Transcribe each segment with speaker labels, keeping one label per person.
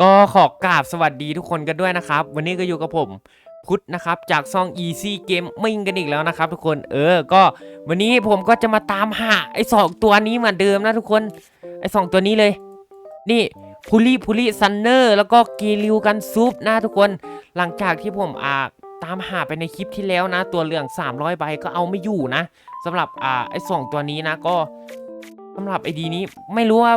Speaker 1: ก็ขอกราบสวัสดีทุกคนกันด้วยนะครับ วันนี้ก็อยู่กับผมพุทธนะครับ จากซอง Easy Game มิ่งกันอีกแล้วนะครับ ทุกคนเออ ก็วันนี้ผมก็จะมาตามหาไอ้สองตัวนี้เหมือนเดิมนะทุกคนไอ้สองตัวนี้เลย นี่พูลี่พูลี่ซันเนอร์แล้วก็กีริวกันซุปนะทุกคนหลังจากที่ผมอ่าตามหาไปในคลิปที่แล้วนะ ตัวเหลือง 300ใบก็เอาไม่อยู่นะสำหรับอ่าไอ้สองตัวนี้นะก็สำหรับไอดีนี้ไม่รู้ว่า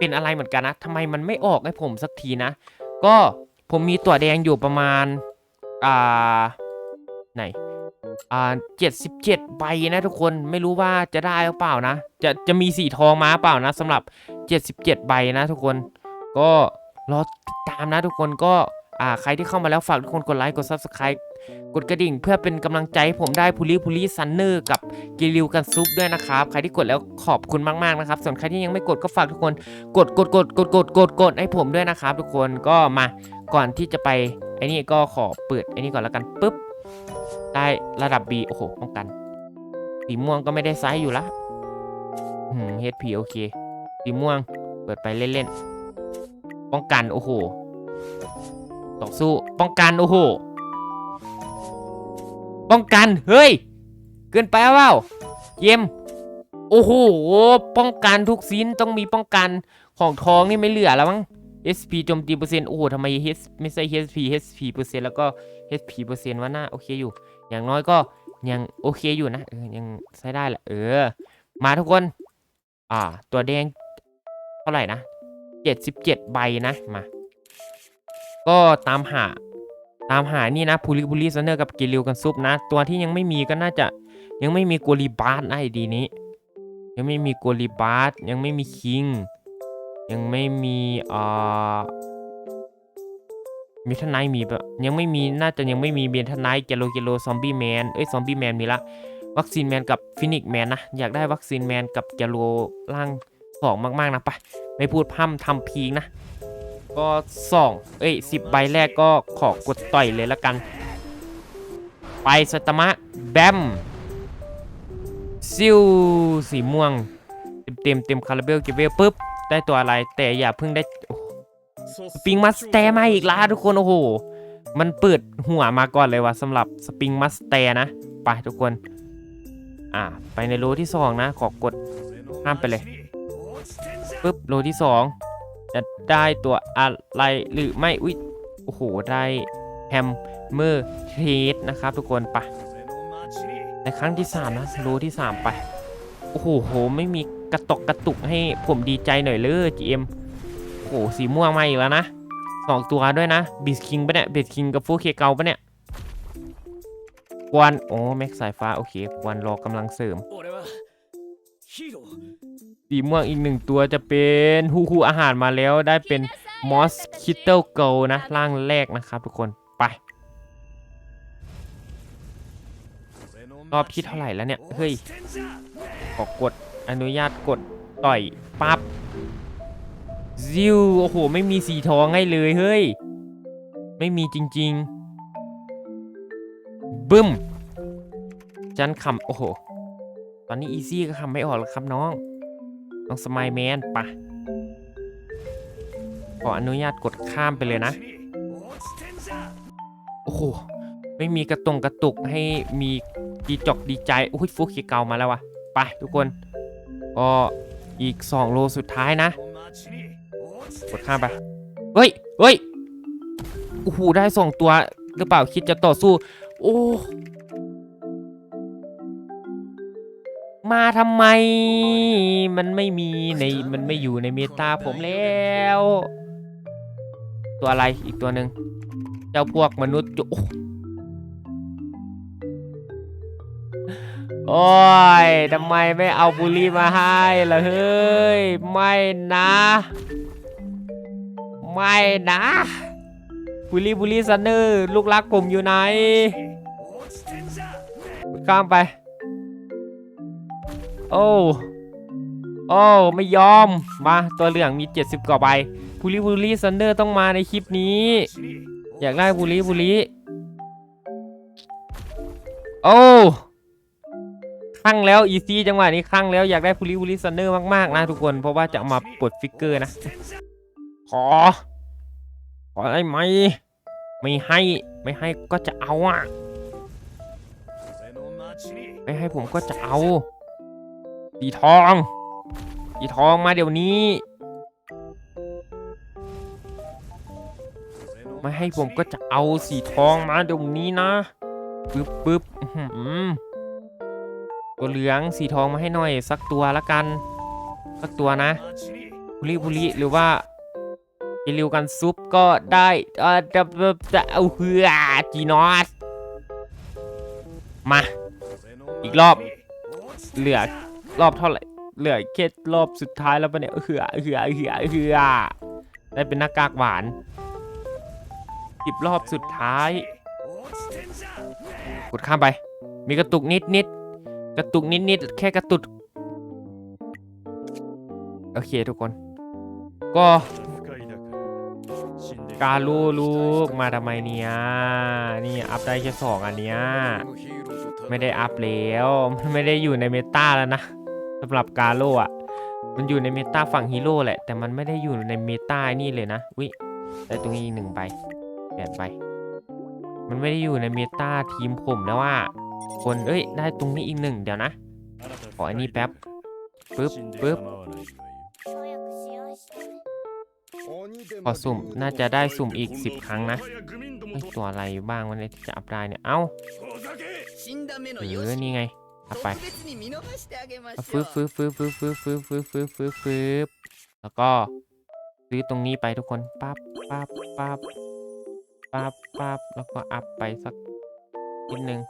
Speaker 1: เป็นอะไรเหมือนกันนะทำไมมันไม่ออกให้ผมสักทีนะ ก็ผมมีตัวแดงอยู่ประมาณ อ่า ไหน อ่าเจ็ดสิบเจ็ดใบนะทุกคน ไม่รู้ว่าจะได้หรือเปล่านะ จะจะมีสีทองมาเปล่านะสำหรับ77ใบนะทุกคน ก็รอติดตามนะทุกคนก็ อ่า ใครที่เข้ามาแล้วฝากทุกคนกดไลค์ กด Subscribe กดกระดิ่งเพื่อเป็นกำลังใจให้ผมได้พูลี่พูลี่ซันเนอร์กับกิริวกันซุปด้วยนะครับ ใครที่กดแล้วขอบคุณมากๆนะครับ ส่วนใครที่ยังไม่กดก็ฝากทุกคน กดกดกดกดกดกดกดให้ผมด้วยนะครับ ทุกคนก็มาก่อนที่จะไปไอ้นี่ก็ขอเปิดไอ้นี่ก่อนแล้วกันปุ๊บได้ระดับ B โอ้โหป้องกันสีม่วงก็ไม่ได้ไซส์อยู่ละอืม HP โอเคสีม่วงเปิดไปเล่นๆป้องกันโอ้โหต่อสู้ป้องกันโอ้โห ป้องกัน เฮ้ย เกินไปเปล่าเกมโอ้โห ป้องกันทุกซินต้องมีป้องกันของทองนี่ไม่เหลือแล้วมั้ง SP โจมตีเปอร์เซ็นต์โอ้โหทำไม H ไม่ใช่ HP HP เปอร์เซ็นต์แล้วก็ HP เปอร์เซ็นต์ว่าน่าโอเคอยู่ อย่างน้อยก็ยังโอเคอยู่นะเออยังใช้ได้แหละเออ มาทุกคน อ่า ตัวแดงเท่าไหร่นะเจ็ดสิบเจ็ดใบนะมา ก็ตามหา ตามหานี่นะพูลิพูลิซันเนอร์กับกิริวกันซุปนะ ตัวที่ยังไม่มีก็น่าจะยังไม่มีโกลีบาร์นะไอดีนี้ ยังไม่มีโกลีบาร์ยังไม่มีคิง ยังไม่มีอ่ามีทนายมีปะยังไม่มีน่าจะยังไม่มีเบียนทนายเกโลเกโลซอมบี้แมนเอ้ยซอมบี้แมนมีละ วัคซีนแมนกับฟินิกแมนนะ อยากได้วัคซีนแมนกับเกโลร่างสองมากๆนะไปไม่พูดพร่ำทำพีงนะ ก็สองเอ้ยสิบใบแรกก็ขอกดต่อยเลยละกัน ไปสตมะ แบม ซิลสีม่วงเต็มเต็มเต็มคาราเบลเกเบลปุ๊บ ได้ตัวอะไรแต่อย่าเพิ่งได้สปริงมัสแตร์มาอีกแล้วทุกคนโอ้โห มันเปิดหัวมาก่อนเลยว่ะสำหรับสปริงมัสแตร์นะ ไปทุกคน อ่า ไปในโลที่สองนะ ขอกดข้ามไปเลยปุ๊บ โลที่สอง จะได้ตัวอะไรหรือไม่ อุ๊ย โอ้โห ได้แฮมเมอร์เทสนะครับทุกคนไปในครั้งที่ 3 นะรูที่ 3 ไป โอ้โหไม่มีกระตกกระตุกให้ผมดีใจหน่อยเลยจีเอ็มโอ้โห สีม่วงมาอีกแล้วนะสองตัวด้วยนะบิสคิงปะเนี่ยบิสคิงกับฟูเคเกาปะเนี่ยควนโอ้แม็กสายฟ้า โอเคควนรอกำลังเสริม สีม่วงอีกหนึ่งตัวจะเป็นฮูฮูอาหารมาแล้วได้เป็นมอสคิตเติลเกลนะร่างแรกนะครับทุกคนไป รอบที่เท่าไหร่แล้วเนี่ย เฮ้ยขอกดอนุญาตกดต่อยปั๊บซิวโอ้โห ไม่มีสีทองให้เลยเฮ้ย ไม่มีจริง ๆ บึ้ม จันคำโอ้โห ตอนนี้อีซี่ก็คำไม่ออกแล้วครับน้อง น้องสมายแมนปะขออนุญาตกดข้ามไปเลยนะ โอ้โห ไม่มีกระตรงกระตุกให้มีดีจอกดีใจโอ้ยฟุกขี้เกามาแล้ววะไปทุกคน ก็อีก 2 โลสุดท้ายนะ กดข้ามไป เฮ้ยเฮ้ยโอ้โห ได้สองตัวหรือเปล่าคิดจะต่อสู้ โอ้ มาทำไม มันไม่มีในมันไม่อยู่ในเมตาผมแล้ว ตัวอะไรอีกตัวหนึ่งเจ้าพวกมนุษย์จุโอ้ยทำไมไม่เอาบุรีมาให้ล่ะเฮ้ย ไม่นะ ไม่นะบุรีบุรีซันเนอร์ ลูกรักผมอยู่ไหน ข้ามไป โอ้โอ้ไม่ยอมมาตัวเหลืองมี 70 กว่าใบบุรีบุรีซันเดอร์ต้องมาในคลิปนี้ อยากได้บุรีบุรีโอ้คั่งแล้วอีซีจังหวะนี้คั่งแล้วอยากได้บุรีบุรีซันเดอร์มากๆนะทุกคนเพราะว่าจะมาปลดฟิกเกอร์นะขอขอได้ไหมไม่ให้ไม่ให้ก็จะเอาอะไม่ให้ผมก็จะเอา อีทอง อีทองมาเดี๋ยวนี้ไม่ให้ผมก็จะเอาสีทองมาเดี๋ยวนี้นะปึ๊บปึ๊บตัวเหลืองสีทองมาให้หน่อยสักตัวละกัน สักตัวนะบุรีบุรีหรือว่าเอริวกันซุปก็ได้เออจะจะเอาเหือจีนอสมา อีกรอบเหลือ รอบเท่าไหร่ เหลือแค่รอบสุดท้ายแล้วปะเนี่ยเหือเหือเหือเหือได้เป็นหน้ากากหวานสิบรอบสุดท้าย กดข้ามไป มีกระตุกนิดนิดกระตุกนิดนิดแค่กระตุกโอเคทุกคน ก็การลูลูกมาทำไมเนี่ยนี่อัพได้แค่สองอันเนี้ยไม่ได้อัพแล้ว ไม่ได้อยู่ในเมตาแล้วนะ สำหรับกาโลอะ มันอยู่ในเมตาฝั่งฮีโร่แหละ แต่มันไม่ได้อยู่ในเมตานี่เลยนะอุ้ยได้ตรงนี้หนึ่งใบแปดใบมันไม่ได้อยู่ในเมตาทีมผมแล้วว่า คนเอ้ย ได้ตรงนี้อีกหนึ่งเดี๋ยวนะ ขออันนี้แป๊บปึ๊บปึ๊บขอสุ่มน่าจะได้สุ่มอีก 10 ครั้งนะตัวอะไรบ้างวันนี้จะอัพได้เนี่ย เอ้ารือนี่ไง เอา
Speaker 2: ไปฟื
Speaker 1: บฟืบฟืบฟืบฟืบฟืบฟืบฟืบฟืบฟืบแล้วก็ซื้อตรงนี้ไปทุกคนปั๊บปั๊บปั๊บปั๊บปั๊บแล้วก็อัพไปสักนิดนึง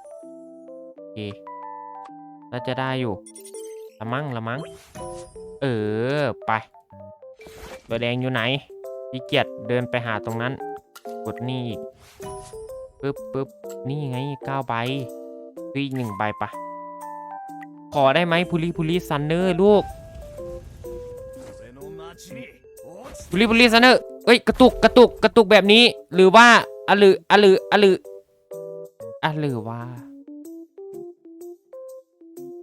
Speaker 1: โอเคน่าจะได้อยู่ละมั้งละมั้งเออไปตัวแดงอยู่ไหนขี้เกียจเดินไปหาตรงนั้น กดนี่อีกปึ๊บปึ๊บนี่ไงเก้าใบซื้ออีกหนึ่งใบปะ ขอได้ไหมพุลิพุลิซันเนอร์ลูกพุลิพุลิซันเนอร์เอ้ยกระตุกกระตุกกระตุกแบบนี้ หรือว่าอะลืออะลืออะลืออะลือว่า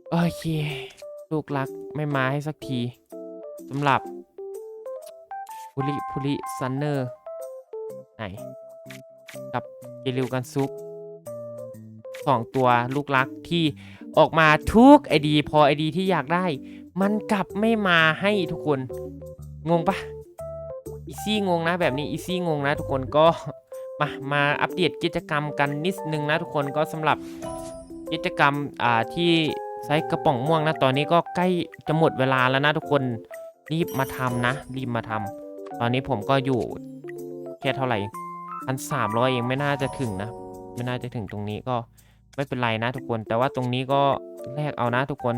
Speaker 1: โอเคลูกรักไม่มาให้สักทีสำหรับพุลิพุลิซันเนอร์ไหนกับเกลิวกันซุก สองตัวลูกรักที่ออกมาทุกไอดีพอไอดีที่อยากได้ มันกลับไม่มาให้ทุกคน งงปะอีซี่งงนะแบบนี้อีซี่งงนะทุกคนก็มามาอัปเดตกิจกรรมกันนิดนึงนะทุกคนก็สำหรับกิจกรรมอ่าที่ไซส์กระป๋องม่วงนะตอนนี้ก็ใกล้จะหมดเวลาแล้วนะทุกคนรีบมาทำนะ รีบมาทำตอนนี้ผมก็อยู่แค่เท่าไหร่พันสามร้อยเองไม่น่าจะถึงนะ ไม่น่าจะถึงตรงนี้ก็ ไม่เป็นไรนะทุกคน แต่ว่าตรงนี้ก็แลกเอานะทุกคน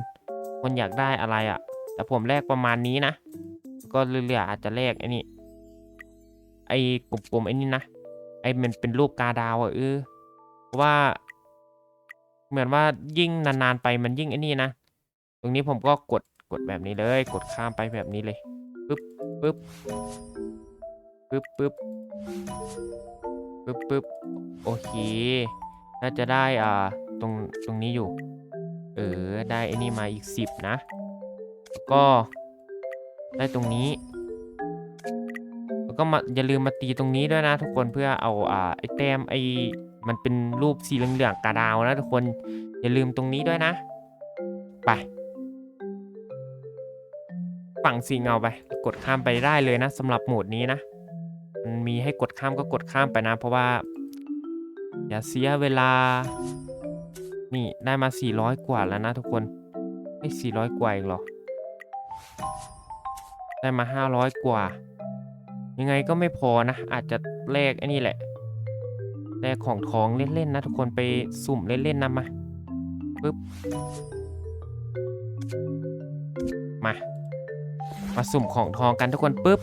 Speaker 1: คนอยากได้อะไรอะ่ะ แต่ผมแลกประมาณนี้นะ ก็เหลือยๆอาจจะแลกไอ้นี่ ไอ้กลมๆไอ้นี่นะ ไอ้มันเป็นรูปกาดาวอะเออเพราะว่า เหมือนว่ายิ่งนานๆไปมันยิ่งไอ้นี่นะ ตรงนี้ผมก็กดกดแบบนี้เลย กดข้ามไปแบบนี้เลยปึ๊บปึ๊บปึ๊บปึ๊บปึ๊บปึ๊บโอเค น่าจะได้อ่าตรงตรงนี้อยู่ เออ ได้ไอ้นี่มาอีกสิบนะ แล้วก็ได้ตรงนี้ แล้วก็มาอย่าลืมมาตีตรงนี้ด้วยนะ ทุกคนเพื่อเอาอ่าไอ้แต้มไอ้มันเป็นรูปสีเหลืองๆกระดาวนะทุกคนอย่าลืมตรงนี้ด้วยนะ ไปฝั่งสีเงาไป กดข้ามไปได้เลยนะสำหรับโหมดนี้นะ มันมีให้กดข้ามก็กดข้ามไปนะ เพราะว่า อย่าเสียเวลา นี่ได้มา 400 กว่าแล้วนะทุกคนไอ้400 กว่าอีกหรอ ได้มา 500 กว่า ยังไงก็ไม่พอนะ อาจจะแลกไอ้นี่แหละแลกของทองเล่นๆนะทุกคนไปสุ่มเล่นๆนะมาปึ๊บมา มาสุ่มของทองกันทุกคนปึ๊บ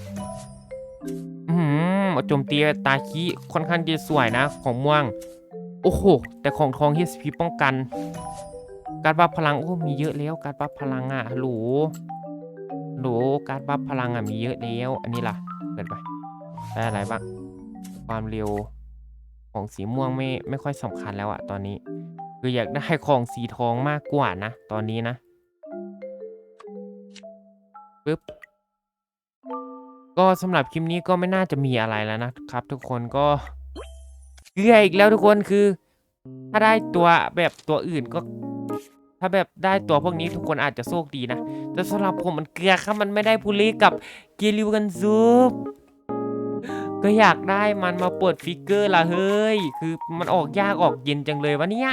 Speaker 1: มโจมตีตาคีค่อนข้างจะสวยนะ ของม่วง โอ้โห แต่ของทองที่สพีป้องกัน การบัฟพลังโอ้มีเยอะแล้ว การบัฟพลังอะฮัลโหลฮัลโหลการบัฟพลังอะมีเยอะแล้ว อันนี้ล่ะเปิดไปได้อะไรบ้างความเร็วของสีม่วงไม่ไม่ค่อยสำคัญแล้วอะตอนนี้ คืออยากได้ของสีทองมากกว่านะ ตอนนี้นะปึ๊บ ก็สำหรับคลิปนี้ก็ไม่น่าจะมีอะไรแล้วนะครับ ทุกคนก็เกลืออีกแล้วทุกคนคือ ถ้าได้ตัวแบบตัวอื่นก็ ถ้าแบบได้ตัวพวกนี้ทุกคนอาจจะโชคดีนะ แต่สำหรับผมมันเกลือครับมันไม่ได้พูลีกับเกลิวกันซูปก็อยากได้มันมาเปิดฟิกเกอร์ละเฮ้ย คือมันออกยากออกเย็นจังเลยวะเนี่ย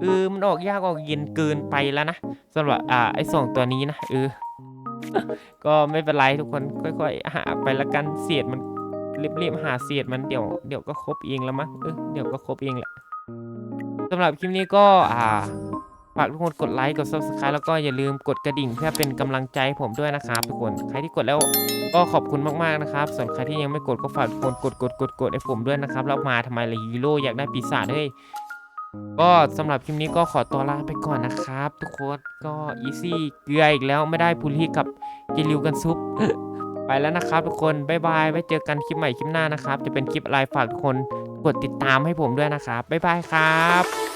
Speaker 1: เออมันออกยากออกเย็นเกินไปแล้วนะสำหรับอ่าไอ้สองตัวนี้นะเออ ก็ไม่เป็นไรทุกคนค่อยๆหาไปละกันเศษมันรีบๆหาเศษมันเดี๋ยวเดี๋ยวก็ครบเองแล้วมั้งเออเดี๋ยวก็ครบเองแหละสำหรับคลิปนี้ก็อ่าฝากทุกคนกดไลค์กด subscribe แล้วก็อย่าลืมกดกระดิ่งเพื่อเป็นกำลังใจผมด้วยนะครับทุกคนใครที่กดแล้วก็ขอบคุณมากๆนะครับ ส่วนใครที่ยังไม่กดก็ฝากทุกคนกดกดกดกดให้ผมด้วยนะครับแล้วมาทำไมล่ะฮีโร่อยากได้ปีศาจเฮ้ย ก็สำหรับคลิปนี้ก็ขอตัวลาไปก่อนนะครับ ทุกคนก็อีซี่เกลืออีกแล้วไม่ได้พูลี่กับเจลิวกันซุป ไปแล้วนะครับ ทุกคนบ๊ายบายไว้เจอกันคลิปใหม่คลิปหน้านะครับ จะเป็นคลิปอะไรฝากทุกคนกดติดตามให้ผมด้วยนะครับบ๊ายบายครับ